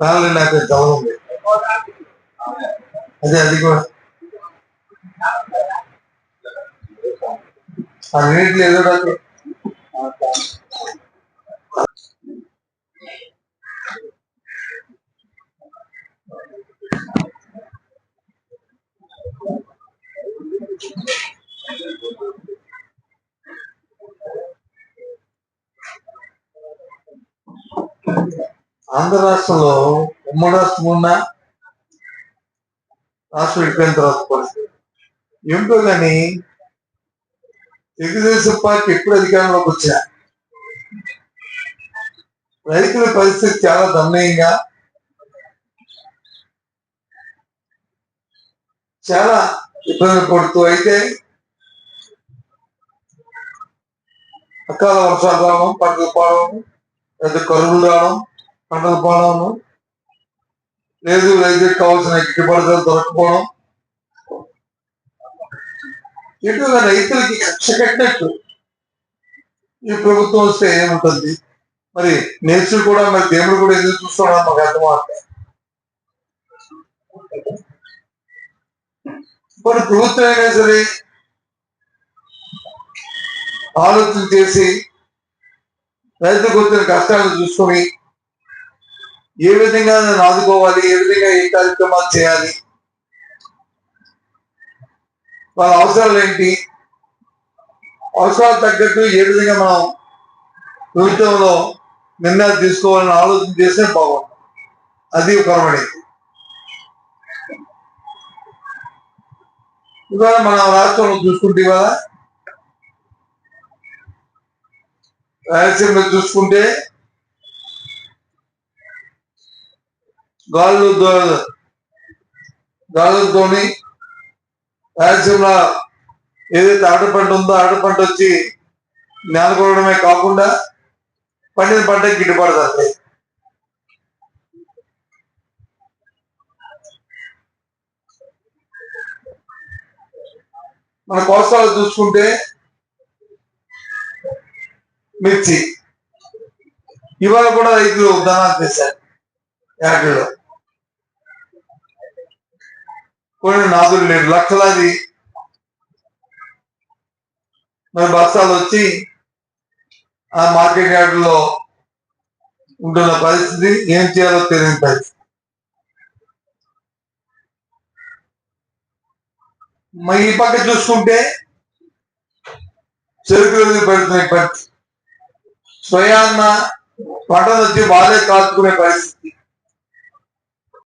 Family నాకు చదువు ఉంది అదే అది కూడా ఆ నీటిలో ఏదో ఒకటి ఆంధ్ర రాష్ట్రంలో ఉమ్మడి రాష్ట్రం ఉన్న రాష్ట్రం విడిపోయిన తర్వాత పరిస్థితి. ఏమిటో కానీ తెలుగుదేశం పార్టీ ఎప్పుడు అధికారంలోకి వచ్చా రైతుల పరిస్థితి చాలా దమనీయంగా చాలా ఇబ్బంది పడుతూ అయితే అకాల వర్షాలు రావడం పంటలు పోవడం పెద్ద కరువులు రావడం పంటలు పోవడం లేదు రైతులకు కావాల్సిన గిట్టుబాటు దొరకపోవడం. ఇటుగా రైతులకి కక్ష కట్టినట్టు ఈ ప్రభుత్వం వస్తే ఏముంటుంది? మరి నేచర్ కూడా మరి దేవుడు కూడా ఎదురు చూస్తున్నాడు మాకు అర్థం అవుతుంది ఇప్పుడు ప్రభుత్వం అయినా సరే ఆలోచన చేసి రైతులకు వచ్చిన కష్టాలను చూసుకొని ఏ విధంగా నేను ఆదుకోవాలి? ఏ విధంగా ఏ కార్యక్రమాలు చేయాలి? వాళ్ళ అవసరాలు ఏంటి? అవసరాలు తగ్గట్టు ఏ విధంగా మనం ప్రభుత్వంలో నిర్ణయాలు తీసుకోవాలని ఆలోచన చేస్తే బాగుంది అది పరమడి ఇవాళ మన రాష్ట్రంలో చూసుకుంటే ఇవాళ రాయలసీమ చూసుకుంటే గాళ్ళు దో- గాలులతోని రాయలసీమలో ఏదైతే ఆడపంట ఉందో ఆడపంట వచ్చి నేలకొనడమే కాకుండా పండిన పంటకి గిట్టుబాటు ధరలే మన కోస్తాలు చూసుకుంటే మిర్చి. ఇవాళ కూడా రైతులు ఉదాహరణ చేశారు. యార్డులో కొన్ని నాదులు లేరు లక్షలాది మరి బస్తాలు వచ్చి ఆ మార్కెట్ యార్డులో ఉంటున్న పరిస్థితి ఏం చేయాలో తెలియని పరిస్థితి. మరి ఈ పక్క చూసుకుంటే చెరుకు రోజులు పెడుతున్న పరిస్థితి. స్వయాన్న పంటను వచ్చి వాళ్ళే కాచుకునే పరిస్థితి.